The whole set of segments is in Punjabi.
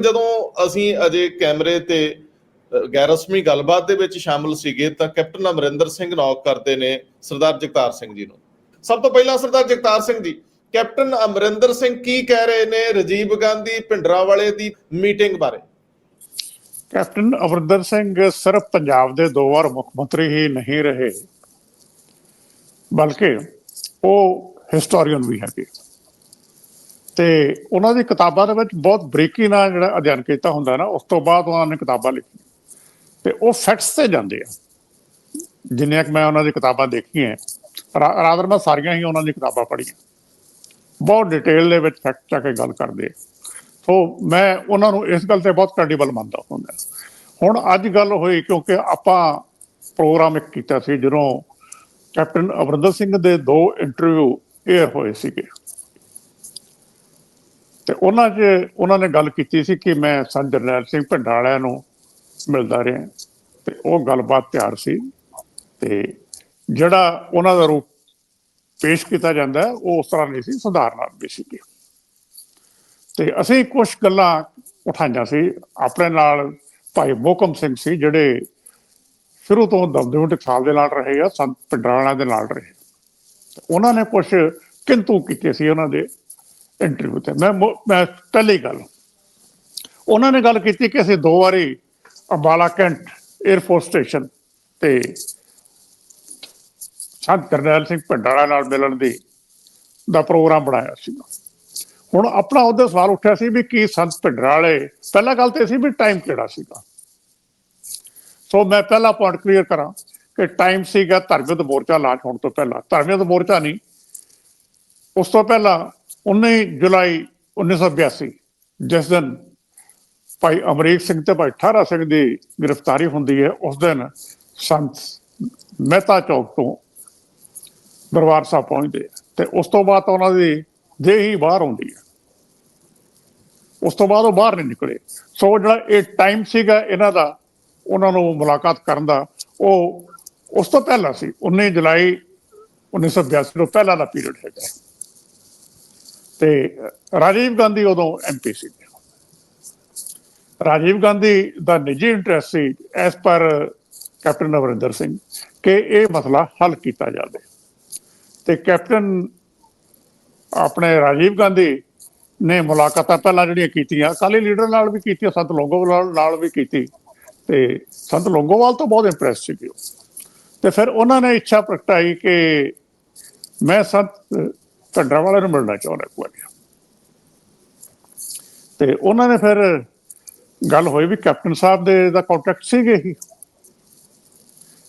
ਜਦੋਂ ਅਸੀਂ ਅਜੇ ਕੈਮਰੇ ਤੇ ਗੈਰ ਰਸਮੀ ਗੱਲਬਾਤ ਦੇ ਵਿੱਚ ਸ਼ਾਮਲ ਸੀਗੇ, ਤਾਂ ਕੈਪਟਨ ਅਮਰਿੰਦਰ ਸਿੰਘ ਨੌਕ ਕਰਦੇ ਨੇ ਸਰਦਾਰ ਜਗਤਾਰ ਸਿੰਘ ਜੀ ਨੂੰ। ਸਭ ਤੋਂ ਪਹਿਲਾਂ ਸਰਦਾਰ ਜਗਤਾਰ ਸਿੰਘ ਜੀ, ਕੈਪਟਨ ਅਮਰਿੰਦਰ ਸਿੰਘ ਕੀ ਕਹਿ ਰਹੇ ਨੇ ਰਾਜੀਵ ਗਾਂਧੀ ਭਿੰਡਰਾਂ ਵਾਲੇ ਦੀ ਮੀਟਿੰਗ ਬਾਰੇ? ਕੈਪਟਨ ਅਮਰਿੰਦਰ ਸਿੰਘ ਸਿਰਫ ਪੰਜਾਬ ਦੇ ਦੋ ਵਾਰ ਮੁੱਖ ਮੰਤਰੀ ਹੀ ਨਹੀਂ ਰਹੇ, ਬਲਕਿ ਉਹ ਹਿਸਟੋਰੀਅਨ ਵੀ ਹੈਗੇ। ਤੇ ਉਹਨਾਂ ਦੀ ਕਿਤਾਬਾਂ ਦੇ ਵਿੱਚ ਬਹੁਤ ਬਰੀਕੀ ਨਾਲ ਜਿਹੜਾ ਅਧਿਐਨ ਕੀਤਾ ਹੁੰਦਾ ਨਾ, ਉਸ ਤੋਂ ਬਾਅਦ ਉਹਨਾਂ ਨੇ ਕਿਤਾਬਾਂ ਲਿਖੀਆਂ। ਤੇ ਉਹ ਫੈਕਟਸ ਤੇ ਜਾਂਦੇ ਆ। ਜਿੰਨੀਆਂ ਕਿ ਮੈਂ ਉਹਨਾਂ ਦੀ ਕਿਤਾਬਾਂ ਦੇਖੀਆਂ, ਰਾ- ਰਾਦਰ ਮੈਂ ਸਾਰੀਆਂ ਹੀ ਉਹਨਾਂ ਦੀ ਕਿਤਾਬਾਂ ਪੜ੍ਹੀਆਂ। ਬਹੁਤ ਡਿਟੇਲ ਦੇ ਵਿੱਚ ਫੈਕਟ ਚਾ ਕੇ ਗੱਲ ਕਰਦੇ ਆ। ਸੋ ਮੈਂ ਉਹਨਾਂ ਨੂੰ ਇਸ ਗੱਲ ਤੇ ਬਹੁਤ ਕ੍ਰੈਡੀਬਲ ਮੰਨਦਾ ਹੁੰਦਾ। ਹੁਣ ਅੱਜ ਗੱਲ ਹੋਈ ਕਿਉਂਕਿ ਆਪਾਂ ਪ੍ਰੋਗਰਾਮ ਇੱਕ ਕੀਤਾ ਸੀ, ਜਦੋਂ ਕੈਪਟਨ ਅਮਰਿੰਦਰ ਸਿੰਘ ਦੇ ਦੋ ਇੰਟਰਵਿਊ 에ਅਰ ਹੋਏ ਸੀਗੇ। ਤੇ ਉਹਨਾਂ 'ਚ ਉਹਨਾਂ ਨੇ ਗੱਲ ਕੀਤੀ ਸੀ ਕਿ ਮੈਂ ਸੰਤ ਜਰਨੈਲ ਸਿੰਘ ਭੰਡਾਲਿਆਂ ਨੂੰ ਮਿਲਦਾ ਰਿਹਾ, ਤੇ ਉਹ ਗੱਲਬਾਤ ਤਿਆਰ ਸੀ, ਤੇ ਜਿਹੜਾ ਉਹਨਾਂ ਦਾ ਰੂਪ ਪੇਸ਼ ਕੀਤਾ ਜਾਂਦਾ, ਉਹ ਉਸ ਤਰ੍ਹਾਂ ਨਹੀਂ ਸੀ, ਸਧਾਰਨ ਆਦਮੀ ਸੀਗੀ ਤੇ ਅਸੀਂ ਕੁਝ ਗੱਲਾਂ ਉਠਾਈਆਂ ਸੀ। ਆਪਣੇ ਨਾਲ ਭਾਈ ਮੋਕਮ ਸਿੰਘ ਸੀ, ਜਿਹੜੇ ਸ਼ੁਰੂ ਤੋਂ ਦਮਦਮੀ ਟਕਸਾਲ ਦੇ ਨਾਲ ਰਹੇ ਆ, ਸੰਤ ਪਿੰਡਰਾਣਾ ਦੇ ਨਾਲ ਰਹੇ। ਉਹਨਾਂ ਨੇ ਕੁਝ ਕਿੰਤੂ ਕੀਤੇ ਸੀ ਉਹਨਾਂ ਦੇ। ਇੰਟਰਵਿਊ ਤੇ ਮੈਂ ਮੋ- ਮੈਂ ਪਹਿਲੀ ਗੱਲ। ਉਹਨਾਂ ਨੇ ਗੱਲ ਕੀਤੀ ਕਿ ਅਸੀਂ ਦੋ ਵਾਰੀ ਅੰਬਾਲਾ ਕੈਂਟ 에ਅਰਫੋਰਸ ਸਟੇਸ਼ਨ ਤੇ ਸੰਤ ਕਰਨੈਲ ਸਿੰਘ ਭੰਡਾਰਾ ਨਾਲ ਮਿਲਣ ਦੀ ਦਾ ਪ੍ਰੋਗਰਾਮ ਬਣਾਇਆ ਸੀ। ਹੁਣ ਆਪਣਾ ਉਹਦੇ ਸਵਾਲ ਉੱਠਿਆ ਸੀ ਵੀ ਕੀ ਸੰਤ ਭਿੰਡਰਾਂ ਵਾਲੇ ਪਹਿਲਾ ਗੱਲ ਤੇ ਸੀ ਵੀ ਟਾਈਮ ਕਿਹੜਾ ਸੀਗਾ। ਸੋ ਮੈਂ ਪਹਿਲਾ ਪੁਆਇੰਟ ਕਲੀਅਰ ਕਰਾਂ ਕਿ ਟਾਈਮ ਸੀਗਾ ਧਰਮਯੁੱਧ ਮੋਰਚਾ ਲਾਂਚ ਹੋਣ ਤੋਂ ਪਹਿਲਾਂ। ਧਰਮਯੁੱਧ ਮੋਰਚਾ ਨਹੀਂ। ਉਸ ਤੋਂ ਪਹਿਲਾਂ 19 ਜੁਲਾਈ 1982 ਜਿਸ ਦਿਨ ਭਾਈ ਅਮਰੀਕ ਸਿੰਘ ਤੇ ਭਾਈ ਠਾਰਾ ਸਿੰਘ ਦੀ ਗ੍ਰਿਫਤਾਰੀ ਹੁੰਦੀ ਹੈ, ਉਸ ਦਿਨ ਸੰਤ ਮਹਿਤਾ ਚੌਕ ਤੋਂ ਦਰਬਾਰ ਸਾਹਿਬ ਪਹੁੰਚਦੇ ਆ ਤੇ ਉਸ ਤੋਂ ਬਾਅਦ ਤਾਂ ਉਹਨਾਂ ਦੀ ਦੇਹ ਹੀ ਬਾਹਰ ਆਉਂਦੀ ਹੈ। ਉਸ ਤੋਂ ਬਾਅਦ ਉਹ ਬਾਹਰ ਨਹੀਂ ਨਿਕਲੇ। ਸੋ ਜਿਹੜਾ ਇਹ ਟਾਈਮ ਸੀਗਾ ਇਹਨਾਂ ਦਾ, ਉਹਨਾਂ ਨੂੰ ਮੁਲਾਕਾਤ ਕਰਨ ਦਾ, ਉਹ ਉਸ ਤੋਂ ਪਹਿਲਾਂ ਸੀ। 19 ਜੁਲਾਈ 1982 ਤੋਂ ਪਹਿਲਾਂ ਦਾ ਪੀਰੀਅਡ ਹੈਗਾ। ਤੇ ਰਾਜੀਵ ਗਾਂਧੀ ਉਦੋਂ ਐਮਪੀ ਸੀ ਰਾਜੀਵ ਗਾਂਧੀ ਦਾ ਨਿੱਜੀ ਇੰਟਰਸਟ ਸੀ ਐਸ ਪਰ ਕੈਪਟਨ ਅਮਰਿੰਦਰ ਸਿੰਘ ਕਿ ਇਹ ਮਸਲਾ ਹੱਲ ਕੀਤਾ ਜਾਵੇ ਤੇ ਕੈਪਟਨ ਆਪਣੇ ਰਾਜੀਵ ਗਾਂਧੀ ਨੇ ਮੁਲਾਕਾਤਾਂ ਪਹਿਲਾਂ ਜਿਹੜੀਆਂ ਕੀਤੀਆਂ, ਅਕਾਲੀ ਲੀਡਰ ਨਾਲ ਵੀ ਕੀਤੀਆਂ ਸੰਤ ਲੌਂਗੋਵਾਲ ਨਾਲ ਵੀ ਕੀਤੀ ਤੇ ਸੰਤ ਲੌਂਗੋਵਾਲ ਤੋਂ ਬਹੁਤ ਇੰਪ੍ਰੈਸ ਸੀਗੇ ਉਹ। ਤੇ ਫਿਰ ਉਹਨਾਂ ਨੇ ਇੱਛਾ ਪ੍ਰਗਟਾਈ ਕਿ ਮੈਂ ਸੰਤ ਭੰਡਰਾ ਵਾਲੇ ਨੂੰ ਮਿਲਣਾ ਚਾਹੁੰਦਾ ਇੱਕ ਵਾਰੀ ਤੇ ਉਹਨਾਂ ਨੇ ਫਿਰ ਗੱਲ ਹੋਈ ਵੀ ਕੈਪਟਨ ਸਾਹਿਬ ਦੇ ਦਾ ਕੰਟੈਕਟ ਸੀਗੇ ਹੀ।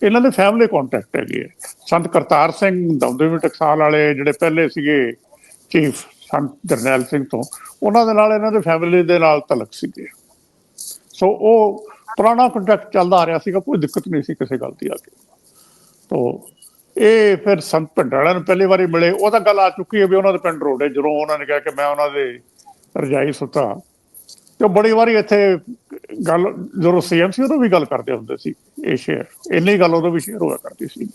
ਇਹਨਾਂ ਦੇ ਫੈਮਿਲੀ ਕੰਟੈਕਟ ਹੈਗੇ ਆ। ਸੰਤ ਕਰਤਾਰ ਸਿੰਘ ਦਮਦਮੀ ਟਕਸਾਲ ਵਾਲੇ ਜਿਹੜੇ ਪਹਿਲੇ ਸੀਗੇ ਚੀਫ ਸੰਤ ਜਰਨੈਲ ਸਿੰਘ ਤੋਂ, ਉਹਨਾਂ ਦੇ ਨਾਲ ਇਹਨਾਂ ਦੇ ਫੈਮਿਲੀ ਦੇ ਨਾਲ ਤਲਕ ਸੀਗੇ। ਸੋ ਉਹ ਪੁਰਾਣਾ ਕੰਟੈਕਟ ਚੱਲਦਾ ਆ ਰਿਹਾ ਸੀਗਾ, ਕੋਈ ਦਿੱਕਤ ਨਹੀਂ ਸੀ ਕਿਸੇ ਗੱਲ ਦੀ ਆ ਕੇ। ਤੋ ਇਹ ਫਿਰ ਸੰਤ ਭੰਡਾਲਾ ਨੂੰ ਪਹਿਲੀ ਵਾਰੀ ਮਿਲੇ। ਉਹ ਤਾਂ ਗੱਲ ਆ ਚੁੱਕੀ ਹੈ ਵੀ ਉਹਨਾਂ ਦੇ ਪਿੰਡ ਰੋਡੇ। ਜਦੋਂ ਉਹਨਾਂ ਨੇ ਕਿਹਾ ਕਿ ਮੈਂ ਉਹਨਾਂ ਦੇ ਰਜਾਈ ਸੁੱਤਾ ਤੇ ਉਹ ਬੜੀ ਵਾਰੀ ਇੱਥੇ ਗੱਲ, ਜਦੋਂ ਸੀਐਮ ਸੀ ਉਦੋਂ ਵੀ ਗੱਲ ਕਰਦੇ ਹੁੰਦੇ ਸੀ ਇਹ ਸ਼ੇਅਰ ਇੰਨੀ ਗੱਲ ਉਦੋਂ ਵੀ ਸ਼ੇਅਰ ਹੋਇਆ ਕਰਦੀ ਸੀ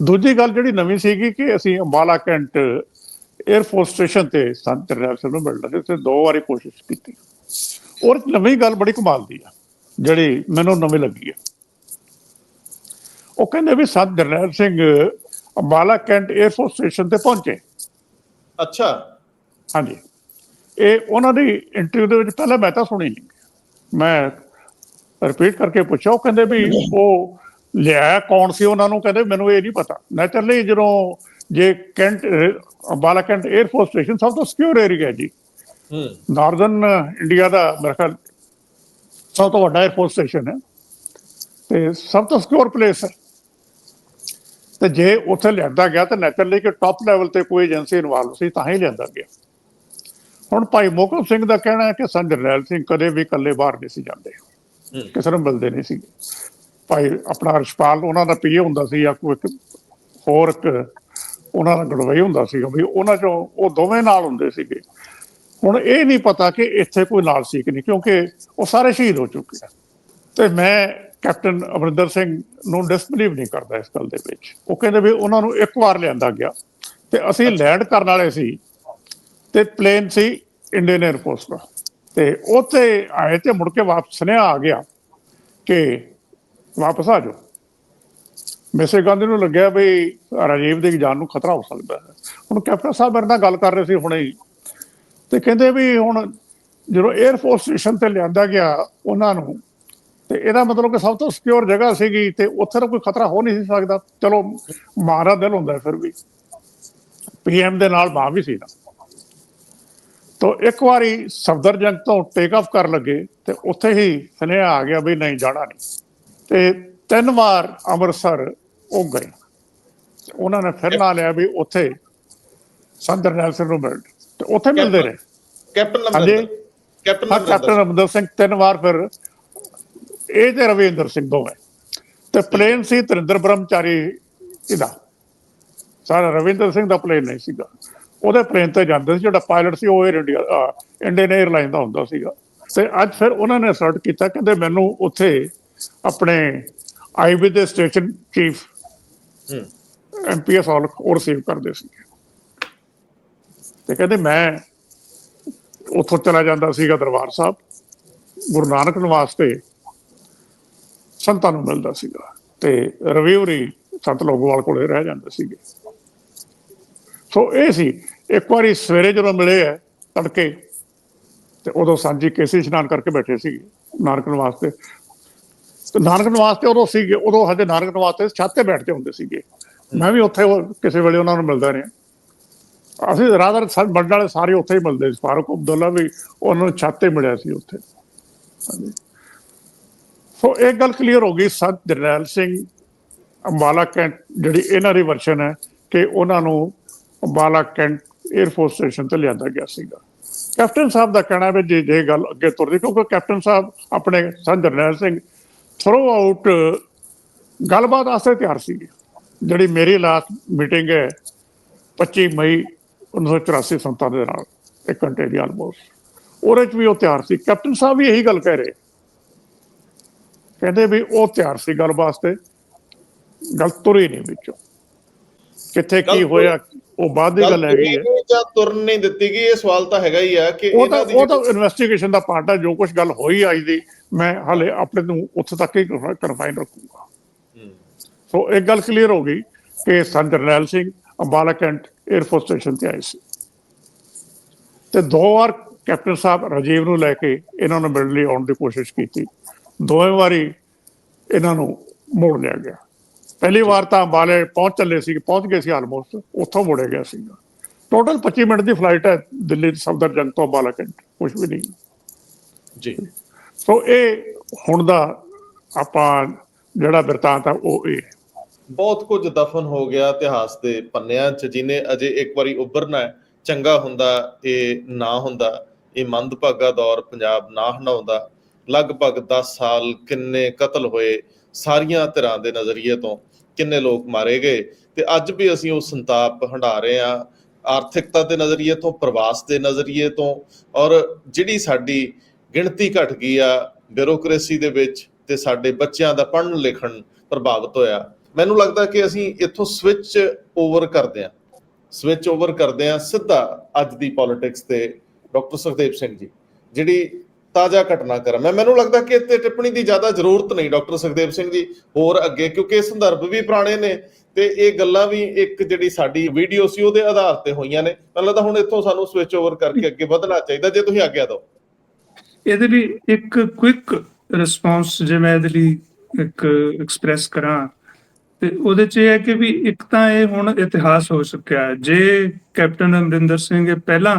ਦੂਜੀ ਗੱਲ ਜਿਹੜੀ ਨਵੀਂ ਸੀਗੀ ਕਿ ਅਸੀਂ ਅੰਬਾਲਾ ਕੈਂਟ 에ਅਰਫੋਰਸ ਸਟੇਸ਼ਨ ਤੇ ਸੰਤ ਜਰਨੈਲ ਸਿੰਘ ਨੂੰ ਮਿਲਣ ਦੀ ਤੇ ਦੋ ਵਾਰੀ ਕੋਸ਼ਿਸ਼ ਕੀਤੀ। ਔਰ ਨਵੀਂ ਗੱਲ ਬੜੀ ਕਮਾਲ ਦੀ ਆ, ਜਿਹੜੀ ਮੈਨੂੰ ਨਵੀਂ ਲੱਗੀ ਆ। ਉਹ ਕਹਿੰਦੇ ਵੀ Sant Jarnail Singh Ambala cantt air force station ਤੇ ਪਹੁੰਚੇ। ਅੱਛਾ। ਹਾਂਜੀ। ਇਹ ਉਹਨਾਂ ਦੀ ਇੰਟਰਵਿਊ ਦੇ ਵਿੱਚ ਪਹਿਲਾਂ ਮੈਂ ਤਾਂ ਸੁਣੀ ਨਹੀਂ। ਮੈਂ ਰਿਪੀਟ ਕਰਕੇ ਪੁੱਛਿਆ ਉਹ ਕਹਿੰਦੇ ਵੀ ਉਹ ਲਿਆ ਕੌਣ ਸੀ ਉਹਨਾਂ ਨੂੰ ਕਹਿੰਦੇ ਮੈਨੂੰ ਇਹ ਨਹੀਂ ਪਤਾ। ਨੈਚਰਲੀ ਜਦੋਂ ਜੇ cantt Ambala cantt air force station ਸਭ ਤੋਂ ਸਿਕਿਉਰ ਏਰੀਆ ਜੀ। ਹਮ ਨਾਰਦਰਨ ਇੰਡੀਆ ਦਾ ਮੇਰੇ ਖਿਆਲ ਸਭ ਤੋਂ ਵੱਡਾ 에ਅਰਫੋਰਸ ਸਟੇਸ਼ਨ ਹੈ। ਤੇ ਸਭ ਤੋਂ ਸਿਕਿਉਰ ਪਲੇਸ ਹੈ। ਤੇ ਜੇ ਉੱਥੇ ਲਿਆਂਦਾ ਗਿਆ ਤਾਂ ਨੈਚੁਰਲੀ ਕਿ ਟਾਪ ਲੈਵਲ ਤੇ ਕੋਈ ਏਜੰਸੀ ਇਨਵੋਲਵ ਸੀ ਤਾਂ ਹੀ ਲਿਆਂਦਾ ਗਿਆ। ਹੁਣ ਭਾਈ ਮੋਹਕਮ ਸਿੰਘ ਦਾ ਕਹਿਣਾ ਹੈ ਕਿ ਸੰਤ ਜਰਨੈਲ ਸਿੰਘ ਕਦੇ ਵੀ ਇਕੱਲੇ ਬਾਹਰ ਨਹੀਂ ਸੀ ਜਾਂਦੇ। ਕਿਸੇ ਨੂੰ ਮਿਲਦੇ ਨਹੀਂ ਸੀ। ਭਾਈ ਆਪਣਾ ਰਸ਼ਪਾਲ ਉਹਨਾਂ ਦਾ ਪੀਏ ਹੁੰਦਾ ਸੀ ਜਾਂ ਕੋਈ ਇੱਕ ਹੋਰ ਇੱਕ ਉਹਨਾਂ ਦਾ ਗੜਵਈ ਹੁੰਦਾ ਸੀ ਵੀ ਉਹਨਾਂ ਚੋਂ ਉਹ ਦੋਵੇਂ ਨਾਲ ਹੁੰਦੇ ਸੀਗੇ। ਹੁਣ ਇਹ ਨਹੀਂ ਪਤਾ ਕਿ ਇੱਥੇ ਕੋਈ ਨਾਲ ਸੀ ਕਿ ਨਹੀਂ ਕਿਉਂਕਿ ਉਹ ਸਾਰੇ ਸ਼ਹੀਦ ਹੋ ਚੁੱਕੇ ਆ। ਤੇ ਮੈਂ ਕੈਪਟਨ ਅਮਰਿੰਦਰ ਸਿੰਘ ਨੂੰ ਡਿਸਬਲੀਵ ਨਹੀਂ ਕਰਦਾ ਇਸ ਗੱਲ ਦੇ ਵਿੱਚ। ਉਹ ਕਹਿੰਦੇ ਵੀ ਉਹਨਾਂ ਨੂੰ ਇੱਕ ਵਾਰ ਲਿਆਂਦਾ ਗਿਆ ਤੇ ਅਸੀਂ ਲੈਂਡ ਕਰਨ ਵਾਲੇ ਸੀ ਤੇ ਪਲੇਨ ਸੀ ਇੰਡੀਅਨ 에ਅਰਫੋਰਸ ਦਾ। ਤੇ ਉੱਥੇ ਆਏ ਤੇ ਮੁੜ ਕੇ ਵਾਪਸ ਸੁਨੇਹਾ ਆ ਗਿਆ ਕਿ ਵਾਪਸ ਆ ਜਾਓ। ਮੈਸੇ ਗਾਂਧੀ ਨੂੰ ਲੱਗਿਆ ਵੀ ਰਾਜੀਵ ਦੀ ਜਾਨ ਨੂੰ ਖਤਰਾ ਹੋ ਸਕਦਾ ਹੈ। ਹੁਣ ਕੈਪਟਨ ਸਾਹਿਬ ਮੇਰੇ ਨਾਲ ਗੱਲ ਕਰ ਰਹੇ ਸੀ ਹੁਣੇ ਹੀ। ਤੇ ਕਹਿੰਦੇ ਵੀ ਹੁਣ ਜਦੋਂ 에ਅਰਫੋਰਸ ਸਟੇਸ਼ਨ ਤੇ ਲਿਆਂਦਾ ਗਿਆ ਉਹਨਾਂ ਨੂੰ ਤੇ ਇਹਦਾ ਮਤਲਬ ਕਿ ਸਭ ਤੋਂ ਸਿਕਿਉਰ ਜਗ੍ਹਾ ਸੀਗੀ ਤੇ ਉੱਥੇ ਤਾਂ ਕੋਈ ਖਤਰਾ ਹੋ ਨਹੀਂ ਸੀ ਸਕਦਾ। ਚਲੋ ਮਾਰਾ ਦਿਲ ਹੁੰਦਾ ਫਿਰ ਵੀ। ਪੀਐਮ ਦੇ ਨਾਲ ਮਾਂ ਵੀ ਸੀ ਨਾ ਤੋ ਇੱਕ ਵਾਰੀ ਸਫਦਰਜੰਗ ਤੋਂ ਟੇਕ ਆਫ ਕਰ ਲੱਗੇ ਤੇ ਉੱਥੇ ਹੀ ਸੁਨੇਹਾ ਆ ਗਿਆ ਵੀ ਨਹੀਂ ਜਾਣਾ ਨਹੀਂ। ਤੇ ਤਿੰਨ ਵਾਰ ਅੰਮ੍ਰਿਤਸਰ ਉਹ ਗਏ। ਉਹਨਾਂ ਨੇ ਫਿਰ ਨਾਂ ਲਿਆ ਵੀ ਉੱਥੇ ਸੰਦਰ ਨੈਲਸਨ ਨੂੰ ਮਿਲ ਤੇ ਉੱਥੇ ਮਿਲਦੇ ਰਹੇ। ਕੈਪਟਨ ਅਮਰਿੰਦਰ ਕੈਪਟਨ ਅਮਰਿੰਦਰ ਸਿੰਘ ਤਿੰਨ ਵਾਰ ਫਿਰ ਇਹ ਤੇ ਰਵਿੰਦਰ ਸਿੰਘ ਦੋਵੇਂ। ਤੇ ਪਲੇਨ ਸੀ ਤਰਿੰਦਰ ਬ੍ਰਹਮਚਾਰੀ ਇਹਦਾ। ਸਾਰਾ ਰਵਿੰਦਰ ਸਿੰਘ ਦਾ ਪਲੇਨ ਨਹੀਂ ਸੀਗਾ। ਉਹਦੇ ਪਲੇਨ ਤੇ ਜਾਂਦੇ ਸੀ ਜਿਹੜਾ ਪਾਇਲਟ ਸੀ ਉਹ 에ਅਰ ਇੰਡੀਆ ਇੰਡੀਅਨ 에ਅਰਲਾਈਨ ਦਾ ਹੁੰਦਾ ਸੀਗਾ। ਤੇ ਅੱਜ ਫਿਰ ਉਹਨਾਂ ਨੇ ਅਸਰਟ ਕੀਤਾ ਕਹਿੰਦੇ ਮੈਨੂੰ ਉੱਥੇ ਆਪਣੇ ਆਈਬੀ ਦੇ ਸਟੇਸ਼ਨ ਚੀਫ ਹੂੰ। ਐਮਪੀਐਸ ਆਲ ਉਹ ਰਿਸੀਵ ਕਰਦੇ ਸੀ। ਤੇ ਕਹਿੰਦੇ ਮੈਂ ਉੱਥੋਂ ਚਲਾ ਜਾਂਦਾ ਸੀਗਾ ਦਰਬਾਰ ਸਾਹਿਬ ਗੁਰੂ ਨਾਨਕ ਨਿਵਾਸ ਤੇ। ਸੰਤਾਂ ਨੂੰ ਮਿਲਦਾ ਸੀਗਾ ਤੇ ਰਵਿਵਰੀ ਸੰਤ ਲੋਗੋਵਾਲ ਕੋਲੇ ਰਹਿ ਜਾਂਦੇ ਸੀਗੇ। ਸੋ ਇਹ ਸੀ, ਇੱਕ ਵਾਰੀ ਸਵੇਰੇ ਜਦੋਂ ਮਿਲੇ ਆ ਤੜਕੇ, ਤੇ ਉਦੋਂ ਸਾਂਝੀ ਕੇਸੀ ਇਸ਼ਨਾਨ ਕਰਕੇ ਬੈਠੇ ਸੀ ਨਾਨਕ ਨਿਵਾਸ ਤੇ। ਤੇ ਨਾਨਕ ਨਿਵਾਸ ਤੇ ਉਦੋਂ ਸੀਗੇ, ਉਦੋਂ ਹਜੇ ਨਾਨਕ ਨਿਵਾਸ ਤੇ ਛੱਤ ਤੇ ਬੈਠਦੇ ਹੁੰਦੇ ਸੀਗੇ। ਮੈਂ ਵੀ ਉੱਥੇ ਉਹ ਕਿਸੇ ਵੇਲੇ ਉਹਨਾਂ ਨੂੰ ਮਿਲਦਾ ਰਿਹਾ। ਅਸੀਂ ਰਾਦਰ ਸਭ ਵੱਡ ਵਾਲੇ ਸਾਰੇ ਉੱਥੇ ਹੀ ਮਿਲਦੇ ਸੀ। ਫਾਰੂਕ ਅਬਦੁੱਲਾ ਵੀ ਉਹਨਾਂ ਨੂੰ ਛੱਤ ਤੇ ਮਿਲਿਆ ਸੀ ਉੱਥੇ। ਹਾਂਜੀ। ਸੋ ਇਹ ਗੱਲ ਕਲੀਅਰ ਹੋ ਗਈ ਸੰਤ ਜਰਨੈਲ ਸਿੰਘ ਅੰਬਾਲਾ ਕੈਂਟ, ਜਿਹੜੀ ਇਹਨਾਂ ਦੀ ਵਰਸ਼ਨ ਹੈ ਕਿ ਉਹਨਾਂ ਨੂੰ ਅੰਬਾਲਾ ਕੈਂਟ 에ਅਰਫੋਰਸ ਸਟੇਸ਼ਨ ਤੇ ਲਿਆਂਦਾ ਗਿਆ ਸੀਗਾ। ਕੈਪਟਨ ਸਾਹਿਬ ਦਾ ਕਹਿਣਾ ਹੈ ਵੀ ਜੇ ਜੇ ਗੱਲ ਅੱਗੇ ਤੁਰਦੀ, ਕਿਉਂਕਿ ਕੈਪਟਨ ਸਾਹਿਬ ਆਪਣੇ ਸੰਤ ਜਰਨੈਲ ਸਿੰਘ ਥਰੋ ਆਊਟ ਗੱਲਬਾਤ ਵਾਸਤੇ ਤਿਆਰ ਸੀ ਜਿਹੜੀ ਮੇਰੀ ਲਾਸਟ ਮੀਟਿੰਗ ਹੈ 25 ਮਈ 1984 ਸੰਤਾਂ ਦੇ ਨਾਲ, ਇੱਕ ਘੰਟੇ ਦੀ ਆਲਮੋਸਟ ਉਹਦੇ ਚ ਵੀ ਉਹ ਤਿਆਰ ਸੀ। ਕੈਪਟਨ ਸਾਹਿਬ ਵੀ ਇਹੀ ਗੱਲ ਕਹਿ ਰਹੇ। ਕਹਿੰਦੇ ਵੀ ਉਹ ਤਿਆਰ ਸੀ ਗੱਲ ਵਾਸਤੇ। ਗੱਲ ਤੁਰੀ ਨਹੀਂ ਵਿੱਚੋਂ। ਕਿੱਥੇ ਕੀ ਹੋਇਆ ਉਹ ਬਾਅਦ ਦੀ ਗੱਲ ਹੈਗੀ ਹੈ। ਜਾਂ ਤੁਰਨ ਨਹੀਂ ਦਿੱਤੀ ਗਈ ਇਹ ਸਵਾਲ ਤਾਂ ਹੈਗਾ ਹੀ ਆ ਕਿ ਉਹ ਤਾਂ ਉਹ ਤਾਂ ਇਨਵੈਸਟੀਗੇਸ਼ਨ ਦਾ ਪਾਰਟ ਹੈ ਜੋ ਕੁਝ ਗੱਲ ਹੋਈ ਅੱਜ ਦੀ ਮੈਂ ਹਾਲੇ ਆਪਣੇ ਨੂੰ ਉੱਥੇ ਤੱਕ ਹੀ ਕਨਫਾਈਨ ਰੱਖੂਗਾ। ਹੂੰ। ਸੋ ਇੱਕ ਗੱਲ ਕਲੀਅਰ ਹੋ ਗਈ ਕਿ Sant Jarnail Singh Ambala cantt air force station ਤੇ ਆਏ ਸੀ। ਤੇ ਦੋ ਵਾਰ ਕੈਪਟਨ ਸਾਹਿਬ ਰਾਜੀਵ ਨੂੰ ਲੈ ਕੇ ਇਹਨਾਂ ਨੂੰ ਮਿਲਣ ਲਈ ਆਉਣ ਦੀ ਕੋਸ਼ਿਸ਼ ਕੀਤੀ। ਦੋਵੇਂ ਵਾਰੀ ਇਹਨਾਂ ਨੂੰ ਮੋੜ ਲਿਆ ਗਿਆ। ਪਹਿਲੀ ਵਾਰ ਤਾਂ ਅੰਬਾਲੇ ਪਹੁੰਚ ਚੱਲੇ ਸੀ ਪਹੁੰਚ ਗਏ ਸੀ ਆਲਮੋਸਟ ਉੱਥੋਂ ਮੋੜਿਆ ਗਿਆ ਸੀਗਾ ਟੋਟਲ 25 ਮਿੰਟ ਦੀ ਫਲਾਈਟ ਹੈ ਦਿੱਲੀ ਸਫਦਰਜੰਗ ਤੋਂ ਅੰਬਾਲਾ ਕੈਂਟ ਕੁਝ ਵੀ ਨਹੀਂ। ਜੀ। ਸੋ ਇਹ ਹੁਣ ਦਾ ਆਪਾਂ ਜਿਹੜਾ ਬਿਰਤਾਂਤ ਆ ਉਹ ਇਹ। ਬਹੁਤ ਕੁਝ ਦਫਨ ਹੋ ਗਿਆ ਇਤਿਹਾਸ ਦੇ ਪੰਨਿਆਂ 'ਚ ਜਿਨੇ ਅਜੇ ਇੱਕ ਵਾਰੀ ਉੱਭਰਨਾ ਹੈ ਚੰਗਾ ਹੁੰਦਾ ਇਹ ਨਾ ਹੁੰਦਾ ਇਹ ਮੰਦਭਾਗਾ ਦੌਰ ਪੰਜਾਬ ਨਾ ਹੰਡਾਉਂਦਾ ਲਗਭਗ 10 ਸਾਲ ਕਿੰਨੇ ਕਤਲ ਹੋਏ, ਸਾਰੀਆਂ ਧਿਰਾਂ ਦੇ ਨਜ਼ਰੀਏ ਤੋਂ ਕਿੰਨੇ ਲੋਕ ਮਾਰੇ ਗਏ ਤੇ ਅੱਜ ਵੀ ਅਸੀਂ ਉਹ ਸੰਤਾਪ ਹੰਢਾ ਰਹੇ ਹਾਂ, ਆਰਥਿਕਤਾ ਦੇ ਨਜ਼ਰੀਏ ਤੋਂ, ਪ੍ਰਵਾਸ ਦੇ ਨਜ਼ਰੀਏ ਤੋਂ ਔਰ ਜਿਹੜੀ ਸਾਡੀ ਗਿਣਤੀ ਘਟ ਗਈ ਆ ਬਿਊਰੋਕ੍ਰੇਸੀ ਦੇ ਵਿੱਚ ਤੇ ਸਾਡੇ ਬੱਚਿਆਂ ਦਾ ਪੜ੍ਹਨ ਲਿਖਣ ਪ੍ਰਭਾਵਿਤ ਹੋਇਆ। ਮੈਨੂੰ ਲੱਗਦਾ ਕਿ ਅਸੀਂ ਇੱਥੋਂ ਸਵਿਚ ਓਵਰ ਕਰਦੇ ਹਾਂ। ਸਵਿਚ ਓਵਰ ਕਰਦੇ ਹਾਂ ਸਿੱਧਾ ਅੱਜ ਦੀ ਪੋਲਿਟਿਕਸ ਤੇ ਡਾਕਟਰ ਸੁਖਦੇਵ ਸਿੰਘ ਜੀ, ਜਿਹੜੀ ਤਾਜ਼ਾ ਘਟਨਾਕ੍ਰਮ ਹੈ ਮੈਨੂੰ ਲੱਗਦਾ ਕਿ ਇੱਥੇ ਟਿੱਪਣੀ ਦੀ ਜ਼ਿਆਦਾ ਜ਼ਰੂਰਤ ਨਹੀਂ ਡਾਕਟਰ ਸੁਖਦੇਵ ਸਿੰਘ ਜੀ, ਹੋਰ ਅੱਗੇ, ਕਿਉਂਕਿ ਸੰਦਰਭ ਵੀ ਪੁਰਾਣੇ ਨੇ ਤੇ ਇਹ ਗੱਲਾਂ ਵੀ ਇੱਕ ਜਿਹੜੀ ਸਾਡੀ ਵੀਡੀਓ ਸੀ ਉਹਦੇ ਆਧਾਰ ਤੇ ਹੋਈਆਂ ਨੇ। ਮੈਨੂੰ ਲੱਗਦਾ ਹੁਣ ਇੱਥੋਂ ਸਾਨੂੰ ਸਵਿਚ ਓਵਰ ਕਰਕੇ ਅੱਗੇ ਵਧਣਾ ਚਾਹੀਦਾ, ਜੇ ਤੁਸੀਂ ਆਗਿਆ ਦਿਓ। ਇਹਦੇ ਲਈ ਇੱਕ ਕੁਇਕ ਰਿਸਪੌਂਸ ਜੇ ਮੈਂ ਇਹਦੇ ਲਈ ਇੱਕ ਐਕਸਪ੍ਰੈਸ ਕਰਾਂ, ਤੇ ਉਹਦੇ ਚ ਇਹ ਹੈ ਕਿ ਵੀ ਇੱਕ ਤਾਂ ਇਹ ਹੁਣ ਇਤਿਹਾਸ ਹੋ ਚੁੱਕਿਆ ਜੇ ਕੈਪਟਨ ਅਮਰਿੰਦਰ ਸਿੰਘ ਇਹ ਪਹਿਲਾਂ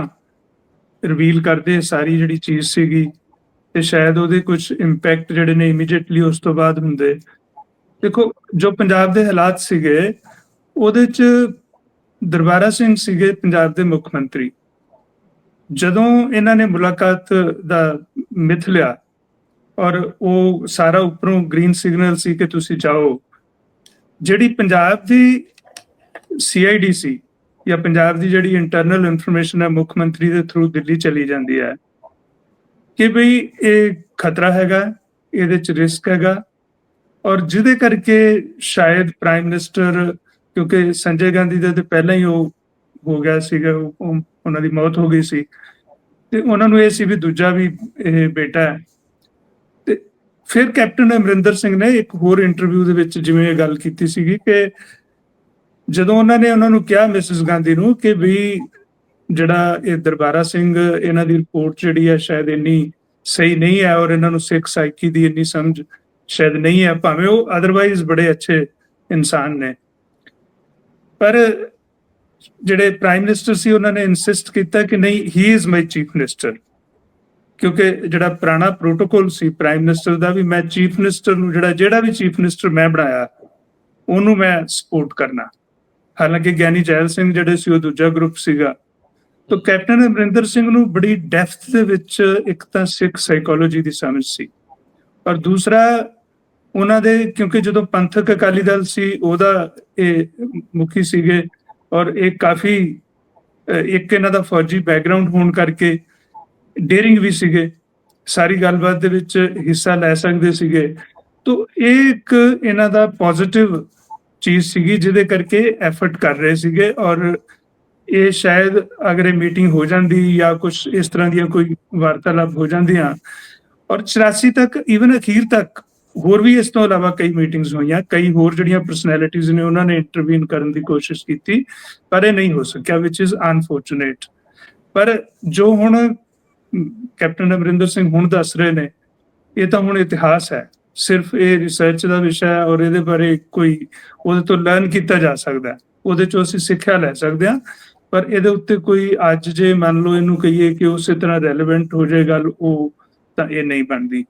ਰਿਵੀਲ ਕਰਦੇ ਸਾਰੀ ਜਿਹੜੀ ਚੀਜ਼ ਸੀਗੀ ਤੇ ਸ਼ਾਇਦ ਉਹਦੇ ਕੁਝ ਇੰਪੈਕਟ ਜਿਹੜੇ ਨੇ ਇਮੀਡੀਏਟਲੀ ਉਸ ਤੋਂ ਬਾਅਦ ਹੁੰਦੇ। ਦੇਖੋ, ਜੋ ਪੰਜਾਬ ਦੇ ਹਾਲਾਤ ਸੀਗੇ, ਉਹਦੇ ਚ ਦਰਬਾਰਾ ਸਿੰਘ ਸੀਗੇ ਪੰਜਾਬ ਦੇ ਮੁੱਖ ਮੰਤਰੀ। ਜਦੋਂ ਇਹਨਾਂ ਨੇ ਮੁਲਾਕਾਤ ਦਾ ਮਿਥ ਲਿਆ ਔਰ ਉਹ ਸਾਰਾ ਉੱਪਰੋਂ ਗ੍ਰੀਨ ਸਿਗਨਲ ਸੀ ਕਿ ਤੁਸੀਂ ਜਾਓ, ਜਿਹੜੀ ਪੰਜਾਬ ਦੀ ਸੀਆਈਡੀ ਸੀ ਜਾਂ ਪੰਜਾਬ ਦੀ ਜਿਹੜੀ ਇੰਟਰਨਲ ਇਨਫੋਰਮੇਸ਼ਨ ਹੈ, ਮੁੱਖ ਮੰਤਰੀ ਦੇ ਥਰੂ ਦਿੱਲੀ ਚਲੀ ਜਾਂਦੀ ਹੈ। ਕਿ ਭਈ ਇਹ ਖਤਰਾ ਹੈਗਾ, ਇਹਦੇ ਚ ਰਿਸਕ ਹੈਗਾ ਔਰ ਜਿਹਦੇ ਕਰਕੇ ਸ਼ਾਇਦ ਪ੍ਰਾਈਮ ਮਿਨਿਸਟਰ ਕਿਉਂਕਿ ਸੰਜੇ ਗਾਂਧੀ ਦਾ ਤੇ ਪਹਿਲਾਂ ਹੀ ਉਹ ਹੋ ਗਿਆ ਸੀਗਾ ਉਹਨਾਂ ਦੀ ਮੌਤ ਹੋ ਗਈ ਸੀ। ਤੇ ਉਹਨਾਂ ਨੂੰ ਇਹ ਸੀ ਵੀ ਦੂਜਾ ਵੀ ਇਹ ਬੇਟਾ ਹੈ। ਤੇ ਫਿਰ ਕੈਪਟਨ ਅਮਰਿੰਦਰ ਸਿੰਘ ਨੇ ਇੱਕ ਹੋਰ ਇੰਟਰਵਿਊ ਦੇ ਵਿੱਚ ਜਿਵੇਂ ਇਹ ਗੱਲ ਕੀਤੀ ਸੀਗੀ ਕਿ ਜਦੋਂ ਉਹਨਾਂ ਨੇ ਉਹਨਾਂ ਨੂੰ ਕਿਹਾ, ਮਿਸਿਸ ਗਾਂਧੀ ਨੂੰ, ਕਿ ਵੀ ਜਿਹੜਾ ਇਹ ਦਰਬਾਰਾ ਸਿੰਘ, ਇਹਨਾਂ ਦੀ ਰਿਪੋਰਟ ਜਿਹੜੀ ਹੈ ਸ਼ਾਇਦ ਇੰਨੀ ਸਹੀ ਨਹੀਂ ਹੈ ਔਰ ਇਹਨਾਂ ਨੂੰ ਸਿੱਖ ਸਾਈਕੀ ਦੀ ਇੰਨੀ ਸਮਝ ਸ਼ਾਇਦ ਨਹੀਂ ਹੈ, ਭਾਵੇਂ ਉਹ ਅਦਰਵਾਈਜ਼ ਬੜੇ ਅੱਛੇ ਇਨਸਾਨ ਨੇ। ਪਰ ਜਿਹੜੇ ਪ੍ਰਾਈਮ ਮਿਨਿਸਟਰ ਸੀ, ਉਹਨਾਂ ਨੇ ਇਨਸਿਸਟ ਕੀਤਾ ਕਿ ਨਹੀਂ he is my chief minister ਕਿਉਂਕਿ ਜਿਹੜਾ ਪੁਰਾਣਾ ਪ੍ਰੋਟੋਕੋਲ ਸੀ ਪ੍ਰਾਈਮ ਮਿਨਿਸਟਰ ਦਾ ਵੀ ਮੈਂ ਚੀਫ ਮਿਨਿਸਟਰ ਨੂੰ ਜਿਹੜਾ ਜਿਹੜਾ ਵੀ ਚੀਫ ਮਿਨਿਸਟਰ ਮੈਂ ਬਣਾਇਆ, ਉਹਨੂੰ ਮੈਂ ਸਪੋਰਟ ਕਰਨਾ। ਹਾਲਾਂਕਿ ਗਿਆਨੀ ਜੈਲ ਸਿੰਘ ਜਿਹੜੇ ਸੀ ਉਹ ਦੂਜਾ ਗਰੁੱਪ ਸੀਗਾ। ਤਾਂ ਕੈਪਟਨ ਅਮਰਿੰਦਰ ਸਿੰਘ ਨੂੰ ਬੜੀ ਡੈਪਥ ਦੇ ਵਿੱਚ ਇੱਕ ਤਾਂ ਸਿੱਖ ਸਾਈਕੋਲੋਜੀ ਦੀ ਸਮਝ ਸੀ। ਔਰ ਦੂਸਰਾ, ਉਹਨਾਂ ਦੇ ਕਿਉਂਕਿ ਜਦੋਂ ਪੰਥਕ ਅਕਾਲੀ ਦਲ ਸੀ, ਉਹਦਾ ਇਹ ਮੁਖੀ ਸੀਗੇ ਔਰ ਇਹ ਕਾਫੀ ਇੱਕ ਇਹਨਾਂ ਦਾ ਫੌਜੀ ਬੈਕਗ੍ਰਾਉਂਡ ਹੋਣ ਕਰਕੇ ਡੇਰਿੰਗ ਵੀ ਸੀਗੇ। ਸਾਰੀ ਗੱਲਬਾਤ ਦੇ ਵਿੱਚ ਹਿੱਸਾ ਲੈ ਸਕਦੇ ਸੀਗੇ। ਤੋਂ ਇਹ ਇੱਕ ਇਹਨਾਂ ਦਾ ਪੋਜ਼ਿਟਿਵ ਚੀਜ਼ ਸੀਗੀ ਜਿਹਦੇ ਕਰਕੇ ਐਫਰਟ ਕਰ ਰਹੇ ਸੀਗੇ ਔਰ ਇਹ ਸ਼ਾਇਦ ਅਗਰ ਇਹ ਮੀਟਿੰਗ ਹੋ ਜਾਂਦੀ ਜਾਂ ਕੁਝ ਇਸ ਤਰ੍ਹਾਂ ਦੀਆਂ ਕੋਈ ਵਾਰਤਾਲਾਪ ਹੋ ਜਾਂਦੀਆਂ ਔਰ 84 ਤੱਕ ਈਵਨ ਅਖੀਰ ਤੱਕ ਹੋਰ ਵੀ ਇਸ ਤੋਂ ਇਲਾਵਾ ਕਈ ਮੀਟਿੰਗਸ ਹੋਈਆਂ, ਕਈ ਹੋਰ ਜਿਹੜੀਆਂ ਪਰਸਨੈਲਿਟੀਜ਼ ਨੇ ਉਹਨਾਂ ਨੇ ਇੰਟਰਵੀਨ ਕਰਨ ਦੀ ਕੋਸ਼ਿਸ਼ ਕੀਤੀ, ਪਰ ਇਹ ਨਹੀਂ ਹੋ ਸਕਿਆ ਵਿਚ ਇਜ਼ ਅਨਫੋਰਚੂਨੇਟ ਪਰ ਜੋ ਹੁਣ ਕੈਪਟਨ ਅਮਰਿੰਦਰ ਸਿੰਘ ਹੁਣ ਦੱਸ ਰਹੇ ਨੇ, ਇਹ ਤਾਂ ਹੁਣ ਇਤਿਹਾਸ ਹੈ। ਸਿਰਫ ਇਹ ਰਿਸਰਚ ਦਾ ਵਿਸ਼ਾ ਹੈ ਔਰ ਇਹਦੇ ਬਾਰੇ ਕੋਈ ਉਹਦੇ ਤੋਂ ਲਰਨ ਕੀਤਾ ਜਾ ਸਕਦਾ ਹੈ। ਉਹਦੇ ਚੋਂ ਅਸੀਂ ਸਿੱਖਿਆ ਲੈ ਸਕਦੇ ਹਾਂ। ਪਰ ਇਹਦੇ ਉੱਤੇ ਕੋਈ ਅੱਜ ਜੇ ਮੰਨ ਲਓ ਇਹਨੂੰ ਕਹੀਏ ਕਿ ਉਸੇ ਤਰ੍ਹਾਂ ਰੈਲੇਵੈਂਟ ਹੋ ਜਾਏ ਗੱਲ, ਉਹ ਤਾਂ ਇਹ ਨਹੀਂ ਬਣਦੀ।